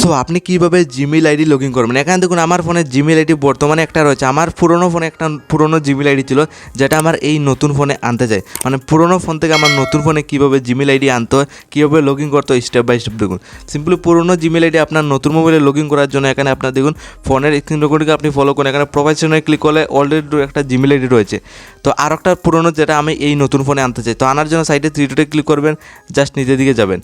So আপনি কীভাবে Gmail ID log in করবেন? এখানে দেখুন, আমার ফোনে জিমেল আইডি বর্তমানে একটা রয়েছে। আমার পুরনো ফোনে একটা পুরনো জিমেল আইডি ছিল, যেটা আমার এই নতুন ফোনে আনতে চাই। মানে পুরনো ফোন থেকে আমার নতুন ফোনে কীভাবে জিমেল আইডি আনতে হয়, কীভাবে লগ ইন করতে হয় স্টেপ বাই স্টেপ দেখুন। সিম্পলি পুরনো জিমেল আইডি আপনার নতুন মোবাইলে লগ ইন করার জন্য এখানে আপনার দেখুন, ফোনের স্ক্রিন রেকর্ডিংকে আপনি ফলো করুন। এখানে প্রফেশনে ক্লিক করলে অলরেডি একটা জিমেল আইডি রয়েছে। তো আর একটা পুরনো যেটা আমি এই নতুন ফোনে আনতে চাই। তো আনার জন্য সাইডে থ্রি ডটে ক্লিক করবেন জাস্ট নিজের দিকে যাবেন।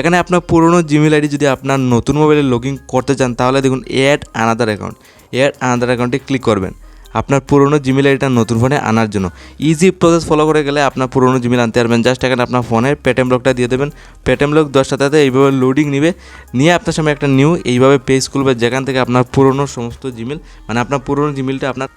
এখানে আপনার পুরনো জিমেল আইডি যদি আপনার নতুন মোবাইলে লগ ইন করতে চান, তাহলে দেখুন add another account add another অ্যাকাউন্টে ক্লিক করবেন। আপনার পুরনো জিমেল আইডিটা নতুন ফোনে আনার জন্য। ইজি প্রসেস ফলো করে গেলে আপনার পুরনো জিমেল আনতে পারবেন। জাস্ট এখানে আপনার ফোনের পেটিএম লকটা দিয়ে দেবেন। পেটিএম লক দশ সাথে এইভাবে লোডিং নিবে। নিয়ে আপনার সামনে একটা নিউ এইভাবে পেজ খুলবে যেখান থেকে আপনার পুরনো সমস্ত জিমেল মানে আপনার পুরনো জিমেলটা আপনার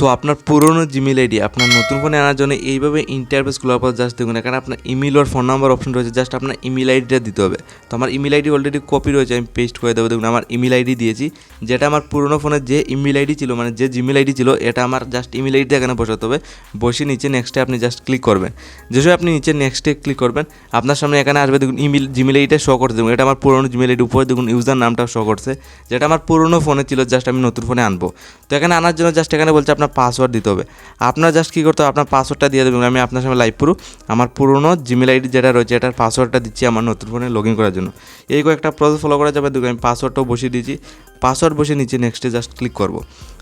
সো আপনার পুরনো জিমেল আইডি আপনার নতুন ফোনে আনার জন্য এইভাবে ইন্টারফেস খোলার পর জাস্ট দেখুন। এখানে আপনার ইমেল আর ফোন নাম্বার অপশন রয়েছে জাস্ট আপনার ইমেল আইডিটা দিতে হবে। তো আমার ইমেল আইডি অলরেডি কপি রয়েছে, আমি পেস্ট করে দেবো। দেখুন, আমার ইমেল আইডি দিয়েছি। যেটা আমার পুরনো ফোনের যে ইমেল আইডি ছিল মানে যে জিমেল আইডি ছিল, এটা আমার জাস্ট ইমেল আইডিটা এখানে বসাতে হবে। বসে নিচে নেক্সটে আপনি জাস্ট ক্লিক করবেন। যেসব আপনি নিচে নেক্সটে ক্লিক করবেন, আপনার সামনে এখানে আসবে, দেখুন ইমেল জিমেল আইডিটা শো করতে দেখুন, এটা আমার পুরনো জিমেল আইডি উপরে, দেখুন ইউজার নামটা শো করছে। যেটা আমার পুরনো ফোনে ছিল জাস্ট আমি নতুন ফোনে আনব। তো এখানে আনার জন্য জাস্ট এখানে বলছে, আপনার পাসওয়ার্ড দিতে হবে। আপনার জাস্ট কী করতে হবে? আপনার পাসওয়ার্ডটা দিয়ে দেবেন। আমি আপনার সঙ্গে লাইভ পুরো। আমার পুরনো জিমেল আইডি যেটা রয়েছে, এটার পাসওয়ার্ডটা দিচ্ছি আমার নতুন ফোনে লগ ইন করার জন্য। এই কয়েকটা প্রসেস ফলো করা যাবে। দেখুন, আমি পাসওয়ার্ডটাও বসিয়ে দিয়েছি। পাসওয়ার্ড বসে নিচে নেক্সটে জাস্ট ক্লিক করব।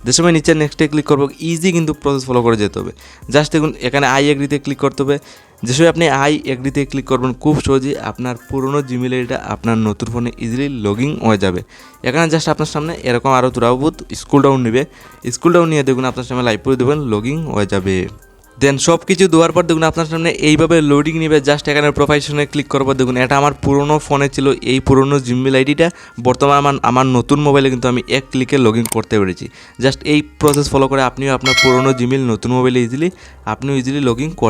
যে সময় নিচে নেক্সটে ক্লিক করব ইজি কিন্তু প্রসেস ফলো করে যেতে হবে। জাস্ট দেখুন, এখানে আই এগ্রিতে ক্লিক করতে হবে। যে সময় আপনি আই এগ্রিতে ক্লিক করবেন, খুব সহজেই আপনার পুরনো জিমেল আইডিটা আপনার নতুন ফোনে ইজিলি লগ হয়ে যাবে। এখানে জাস্ট আপনার সামনে এরকম আরও তুরাবুত স্কুল ডাউন নেবে। স্কুল ডাউন নিয়ে দেখুন, আপনার সামনে লাইভ করে দেবেন লগ হয়ে যাবে। দেন সব কিছু দেওয়ার পর দেখুন, আপনার সামনে এইভাবে লোডিং নেবে জাস্ট এখানে প্রোফাইশনে ক্লিক করব দেখুন, এটা আমার পুরনো ফোনে ছিল, এই পুরনো জিমেল আইডিটা, বর্তমানে আমার আমার নতুন মোবাইলে কিন্তু আমি এক ক্লিকে লগ করতে পেরেছি। জাস্ট এই প্রসেস ফলো করে আপনিও আপনার পুরনো জিমেল নতুন মোবাইলে ইজিলি আপনিও ইজিলি লগ করতে